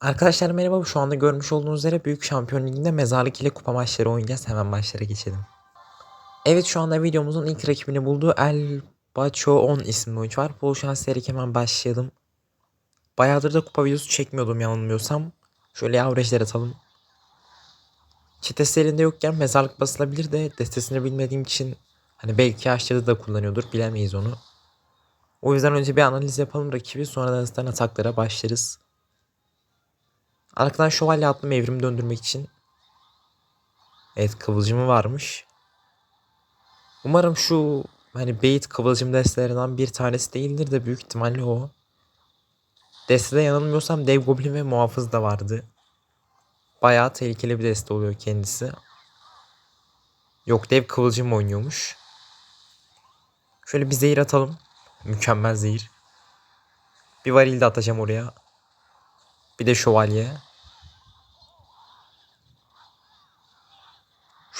Arkadaşlar merhaba. Şu anda görmüş olduğunuz üzere Büyük Şampiyon Ligi'nde mezarlık ile kupa maçları oynayacağız. Hemen maçlara geçelim. Evet şu anda videomuzun ilk rakibini buldu. El Bacho 10 isimli oyuncu var. Bol şans hemen başlayalım. Bayağıdır da kupa videosu çekmiyordum yanılmıyorsam. Şöyle averajlar atalım. Çetesi elinde yokken mezarlık basılabilir de destesini bilmediğim için hani belki yaşlıda da kullanıyordur bilemeyiz onu. O yüzden önce bir analiz yapalım rakibi sonra da ataklara başlarız. Arkadan şövalye attım evrimi döndürmek için. Evet kıvılcımı varmış. Umarım şu hani bait kıvılcım destelerinden bir tanesi değildir de büyük ihtimalle o. Destede yanılmıyorsam dev goblin ve muhafız da vardı. Bayağı tehlikeli bir deste oluyor kendisi. Yok dev kıvılcım oynuyormuş. Şöyle bir zehir atalım. Mükemmel zehir. Bir varil de atacağım oraya. Bir de şövalye.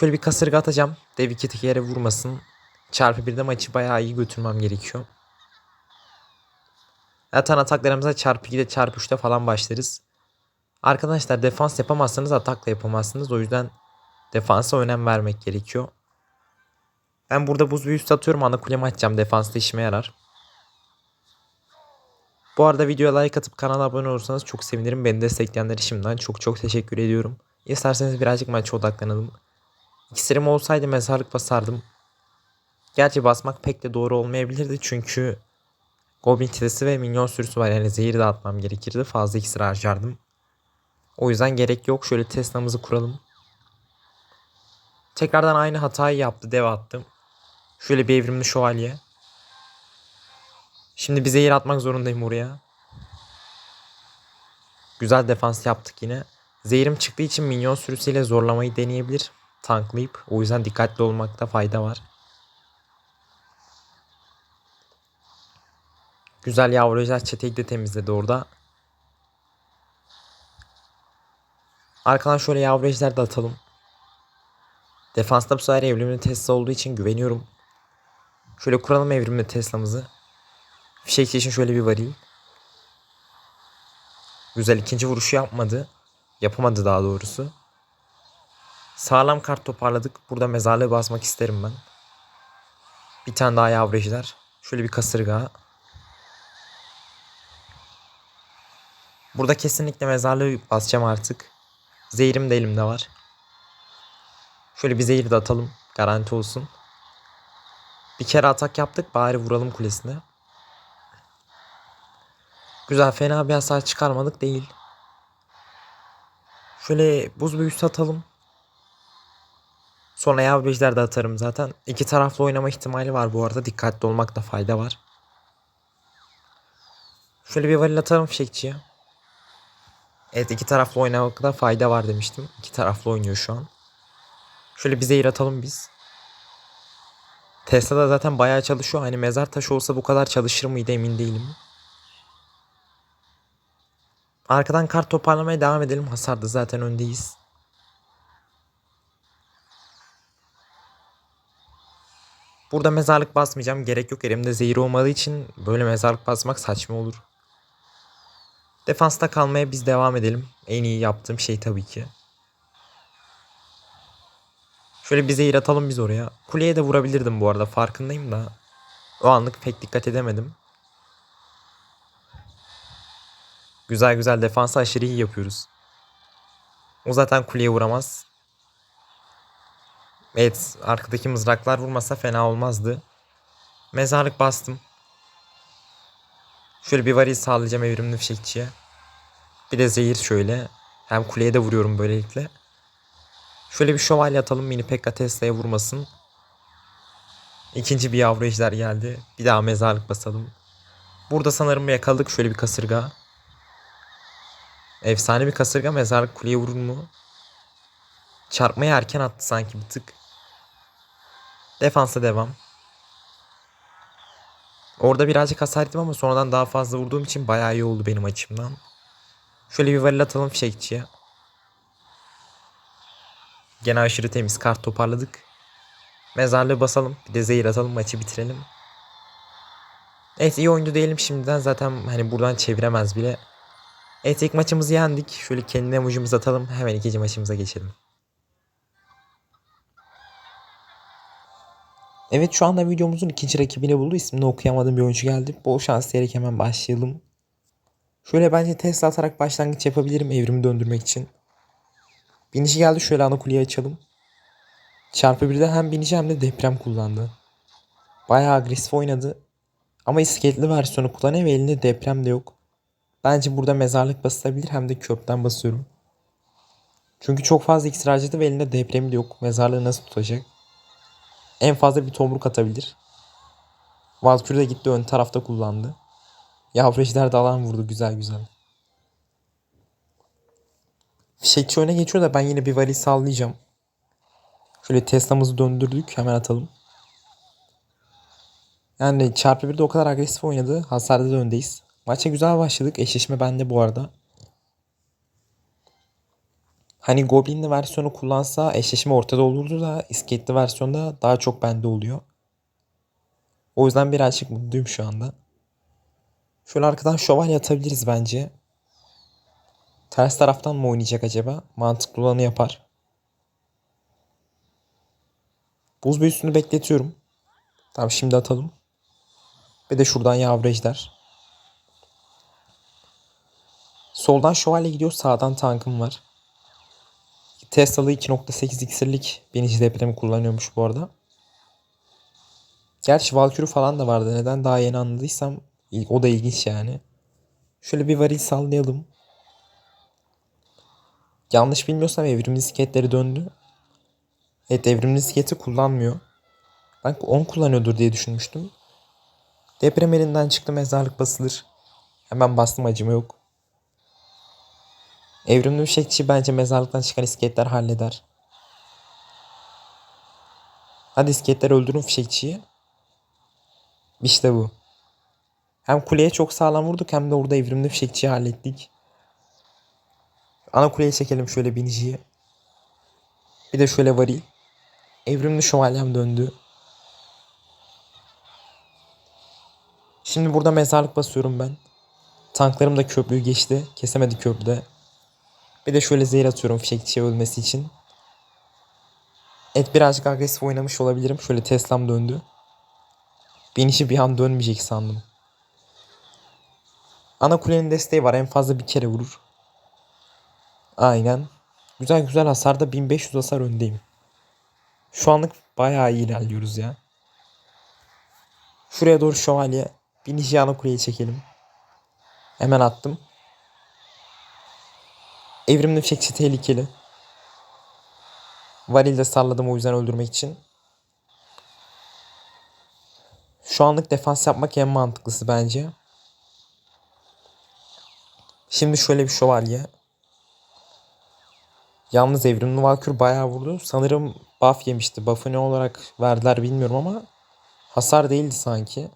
Şöyle bir kasırga atacağım. Dev iki tek yere vurmasın. Çarpı birde maçı bayağı iyi götürmem gerekiyor. Zaten ataklarımıza çarpı 2'de çarpı 3'te falan başlarız. Arkadaşlar defans yapamazsanız atak da yapamazsınız. O yüzden defansa önem vermek gerekiyor. Ben burada buz büyüsü atıyorum. Ana kulemi açacağım. Defansta işime yarar. Bu arada videoya like atıp kanala abone olursanız çok sevinirim. Beni destekleyenlere şimdiden çok çok teşekkür ediyorum. İsterseniz birazcık maça odaklanalım. İksirim olsaydı mezarlık basardım. Gerçi basmak pek de doğru olmayabilirdi çünkü Goblin çetesi ve minyon sürüsü var. Yani zehir dağıtmam gerekirdi. Fazla iksir harcardım. O yüzden gerek yok. Şöyle Tesla'mızı kuralım. Tekrardan aynı hatayı yaptı. Dev attım. Şöyle bir evrimli şövalye. Şimdi bir zehir atmak zorundayım oraya. Güzel defans yaptık yine. Zehirim çıktığı için minyon sürüsüyle zorlamayı deneyebilir. Tanklayıp. O yüzden dikkatli olmakta fayda var. Güzel yavrucaklar çeteyi de temizledi orada. Arkadan şöyle yavrucaklar da atalım. Defansta bu sefer evrimli Tesla olduğu için güveniyorum. Şöyle kuralım evrimli Tesla'mızı. Fişek için şöyle bir varayım. Güzel ikinci vuruşu yapmadı. Yapamadı daha doğrusu. Sağlam kart toparladık. Burada mezarlığı basmak isterim ben. Bir tane daha yavreciler. Şöyle bir kasırga. Burada kesinlikle mezarlığı basacağım artık. Zehirim de elimde var. Şöyle bir zehir de atalım. Garanti olsun. Bir kere atak yaptık. Bari vuralım kulesine. Güzel fena bir hasar çıkarmadık değil. Şöyle buz büyüsü atalım. Sonra yavreciler de atarım zaten. İki taraflı oynama ihtimali var bu arada. Dikkatli olmakta fayda var. Şöyle bir varil atarım fişekçiye. Evet iki taraflı oynamakta fayda var demiştim. İki taraflı oynuyor şu an. Şöyle bir zehir atalım biz. Tesla da zaten bayağı çalışıyor. Hani mezar taşı olsa bu kadar çalışır mıydı emin değilim. Arkadan kart toparlamaya devam edelim. Hasarda zaten öndeyiz. Burada mezarlık basmayacağım. Gerek yok. Elimde zehir olmadığı için böyle mezarlık basmak saçma olur. Defansta kalmaya biz devam edelim. En iyi yaptığım şey tabii ki. Şöyle bir zehir atalım biz oraya. Kuleye de vurabilirdim bu arada farkındayım da. O anlık pek dikkat edemedim. Güzel güzel defansı aşırı iyi yapıyoruz. O zaten kuleye vuramaz. Evet arkadaki mızraklar vurmasa fena olmazdı. Mezarlık bastım. Şöyle bir varil sağlayacağım evrimli fişekçiye. Bir de zehir şöyle. Hem kuleye de vuruyorum böylelikle. Şöyle bir şövalye atalım mini Pekka Tesla'ya vurmasın. İkinci bir yavru ejder geldi. Bir daha mezarlık basalım. Burada sanırım yakaladık şöyle bir kasırga. Efsane bir kasırga mezarlık kuleye vurur mu? Çarpmayı erken attı sanki bir tık. Defansa devam. Orada birazcık hasar ettim ama sonradan daha fazla vurduğum için bayağı iyi oldu benim açımdan. Şöyle bir varil atalım fişekçiye. Gene aşırı temiz kart toparladık. Mezarlığı basalım. Bir de zehir atalım maçı bitirelim. Evet iyi oyuncu değilim şimdiden zaten hani buradan çeviremez bile. Evet ilk maçımızı yendik. Şöyle kendi emojimizi atalım. Hemen ikinci maçımıza geçelim. Evet şu anda videomuzun ikinci rakibini buldu. İsmini okuyamadığım bir oyuncu geldi. Bol şans diyerek hemen başlayalım. Şöyle bence Tesla atarak başlangıç yapabilirim evrimi döndürmek için. Binici geldi şöyle ana kuleyi açalım. Çarpı birde hem binici hem de deprem kullandı. Bayağı agresif oynadı. Ama iskeletli versiyonu kullanıyor ve elinde deprem de yok. Bence burada mezarlık basılabilir hem de köprüden basıyorum. Çünkü çok fazla iksir harcadı ve elinde depremi de yok. Mezarlığı nasıl tutacak? En fazla bir tomruk atabilir. Valkyrie de gitti ön tarafta kullandı. Yavru ejder de alan vurdu güzel güzel. Fişekçi öne geçiyor da ben yine bir varil sallayacağım. Şöyle Tesla'mızı döndürdük hemen atalım. Yani çarpı bir de o kadar agresif oynadı. Hasarda da öndeyiz. Maça güzel başladık. Eşleşme bende bu arada. Hani Goblin'li versiyonu kullansa eşleşme ortada olurdu da iskeletli versiyonda daha çok bende oluyor. O yüzden birazcık mutluyum şu anda. Şöyle arkadan şövalye atabiliriz bence. Ters taraftan mı oynayacak acaba? Mantıklı olanı yapar. Buz büyüsünü bekletiyorum. Tamam şimdi atalım. Ve de şuradan yavru ejder. Soldan şövalye gidiyor. Sağdan tankım var. Tesla'lı 2.8 iksirlik binici depremi kullanıyormuş bu arada. Gerçi Valkyrie falan da vardı. Neden daha yeni anladıysam o da ilginç yani. Şöyle bir varil sallayalım. Yanlış bilmiyorsam evrimli sketleri döndü. Evet evrimli sketi kullanmıyor. Ben 10 kullanıyordur diye düşünmüştüm. Deprem elinden çıktı mezarlık basılır. Hemen bastım acıma yok. Evrimli bir şekilde bence mezarlıktan çıkan iskeletler halleder. Hadi iskeletler öldürün fişekçiyi. İşte bu. Hem kuleye çok sağlam vurduk hem de orada evrimli fişekçiyi hallettik. Ana kuleye çekelim şöyle biniciyi. Bir de şöyle varil. Evrimli şövalyem döndü. Şimdi burada mezarlık basıyorum ben. Tanklarım da köprüyü geçti. Kesemedi köprüde. Bir de şöyle zehir atıyorum fişekçiye ölmesi için. Evet birazcık agresif oynamış olabilirim. Şöyle Tesla'm döndü. Binişi bir an dönmeyecek sandım. Ana kulenin desteği var. En fazla bir kere vurur. Aynen. Güzel güzel hasarda 1500 hasar öndeyim. Şu anlık bayağı iyi ilerliyoruz ya. Şuraya doğru şövalye. Binişi ana kuleye çekelim. Hemen attım. Evrimli fişekçi tehlikeli. Varilde salladım o yüzden öldürmek için. Şu anlık defans yapmak en mantıklısı bence. Şimdi şöyle bir şövalye. Yalnız evrimli valkür bayağı vurdu. Sanırım buff yemişti. Buff'ı ne olarak verdiler bilmiyorum ama hasar değildi sanki.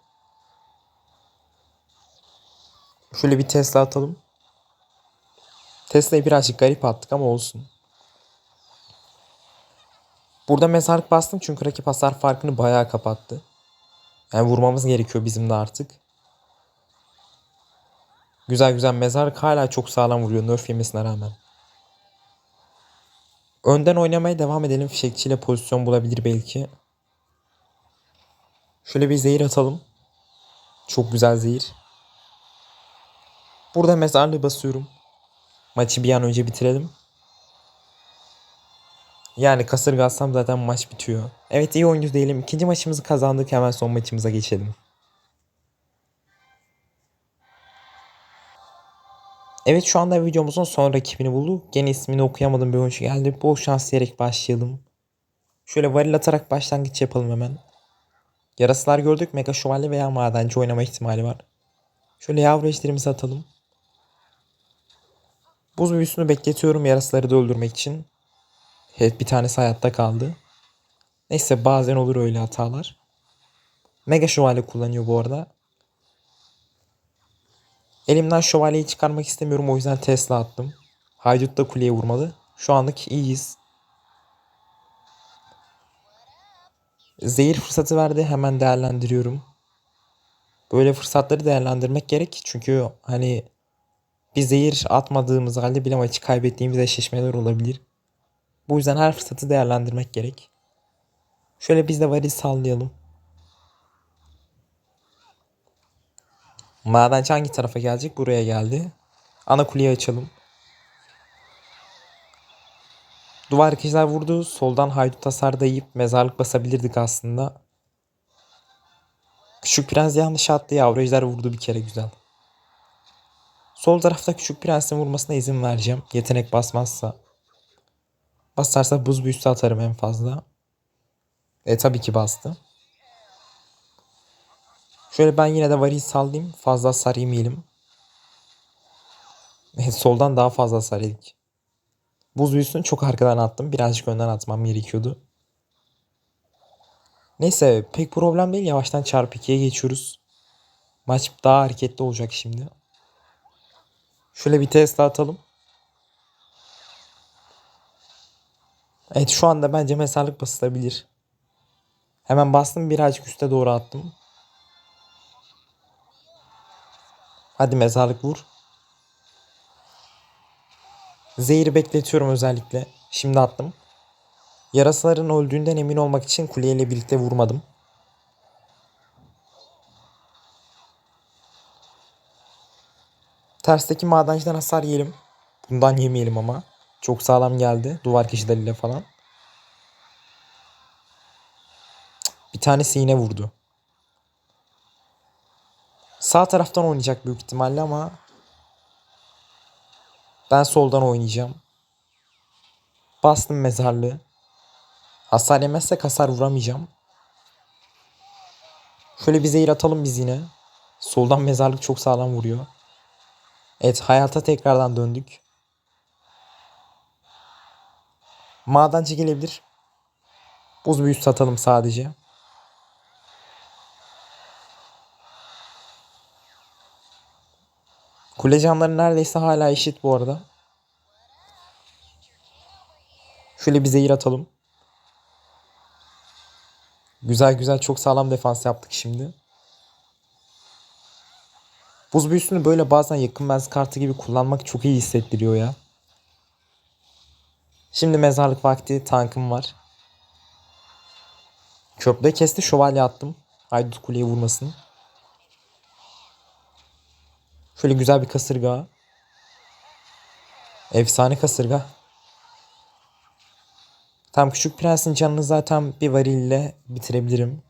Şöyle bir Tesla atalım. Tesla'yı birazcık garip attık ama olsun. Burada mezarlık bastım çünkü rakip hasar farkını bayağı kapattı. Yani vurmamız gerekiyor bizim de artık. Güzel güzel mezarlık hala çok sağlam vuruyor nerf yemesine rağmen. Önden oynamaya devam edelim. Fişekçiyle pozisyon bulabilir belki. Şöyle bir zehir atalım. Çok güzel zehir. Burada mezarlığı basıyorum. Maçı bir an önce bitirelim. Yani kasırga atsam zaten maç bitiyor. Evet iyi oyuncu değilim. İkinci maçımızı kazandık. Hemen son maçımıza geçelim. Evet şu anda videomuzun son rakibini bulduk. Gene ismini okuyamadığım bir oyuncu geldi. Bol şans diyerek başlayalım. Şöyle varil atarak başlangıç yapalım hemen. Yarasılar gördük. Mega şövalye veya madenci oynama ihtimali var. Şöyle yavru ejderimizi atalım. Buz büyüsünü bekletiyorum yarasıları da öldürmek için. Evet bir tanesi hayatta kaldı. Neyse bazen olur öyle hatalar. Mega şövalye kullanıyor bu arada. Elimden şövalyeyi çıkarmak istemiyorum o yüzden Tesla attım. Haydut da kuleye vurmalı. Şu anlık iyiyiz. Zehir fırsatı verdi hemen değerlendiriyorum. Böyle fırsatları değerlendirmek gerek çünkü hani bir zehir atmadığımız halde bile maçı kaybettiğimiz eşleşmeler olabilir. Bu yüzden her fırsatı değerlendirmek gerek. Şöyle biz de varil sallayalım. Madenci hangi tarafa gelecek? Buraya geldi. Ana kuleyi açalım. Duvar kişiler vurdu. Soldan haydut hasar dayayıp mezarlık basabilirdik aslında. Küçük prens yanlış attı. Yavru ejder vurdu bir kere güzel. Sol tarafta küçük prensin vurmasına izin vereceğim. Yetenek basmazsa. Basarsa buz büyüsü atarım en fazla. E tabii ki bastı. Şöyle ben yine de varil sallayayım. Fazla hasar yemeyelim. Evet, soldan daha fazla yedik. Buz büyüsünü çok arkadan attım. Birazcık önden atmam gerekiyordu. Neyse pek problem değil. Yavaştan çarpı 2'ye geçiyoruz. Maç daha hareketli olacak şimdi. Şöyle bir test atalım. Evet şu anda bence mezarlık basılabilir. Hemen bastım birazcık üste doğru attım. Hadi mezarlık vur. Zehri bekletiyorum özellikle. Şimdi attım. Yarasaların öldüğünden emin olmak için kuleyle birlikte vurmadım. Tersteki madenciden hasar yiyelim. Bundan yemeyelim ama. Çok sağlam geldi. Duvar kişileriyle falan. Bir tanesi yine vurdu. Sağ taraftan oynayacak büyük ihtimalle ama ben soldan oynayacağım. Bastım mezarlığı. Hasar yemezsek hasar vuramayacağım. Şöyle bir zehir atalım biz yine. Soldan mezarlık çok sağlam vuruyor. Evet hayata tekrardan döndük. Madenci gelebilir. Buz büyüsü satalım sadece. Kule canları neredeyse hala eşit bu arada. Şöyle bir zehir atalım. Güzel güzel çok sağlam defans yaptık şimdi. Buz büyüsünü böyle bazen yakın mez kartı gibi kullanmak çok iyi hissettiriyor ya. Şimdi mezarlık vakti tankım var. Köprüde kesti şövalye attım. Haydut kuleye vurmasın. Şöyle güzel bir kasırga. Efsane kasırga. Tam küçük prensin canını zaten bir varille bitirebilirim.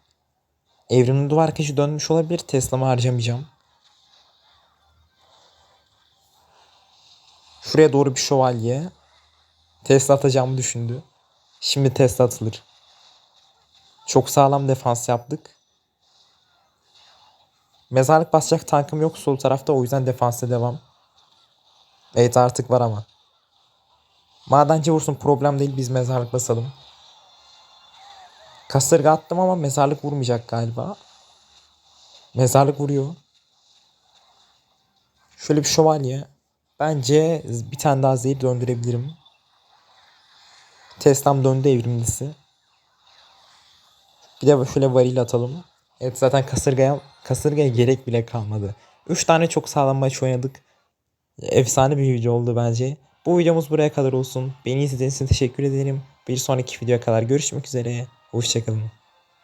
Evrenin duvar kaşı dönmüş olabilir. Tesla'mı harcamayacağım. Şuraya doğru bir şövalye. Tesla atacağımı düşündü. Şimdi Tesla atılır. Çok sağlam defans yaptık. Mezarlık basacak tankım yok sol tarafta o yüzden defansa devam. Evet artık var ama. Madenci vursun problem değil biz mezarlık basalım. Kasırga attım ama mezarlık vurmayacak galiba. Mezarlık vuruyor. Şöyle bir şövalye. Bence bir tane daha zehir döndürebilirim. Teslam döndü evrimlisi. Bir de şöyle varil atalım. Evet zaten kasırgaya, kasırgaya gerek bile kalmadı. 3 tane çok sağlam maç oynadık. Efsane bir video oldu bence. Bu videomuz buraya kadar olsun. Beni izlediğiniz için teşekkür ederim. Bir sonraki videoya kadar görüşmek üzere. Hoşçakalın.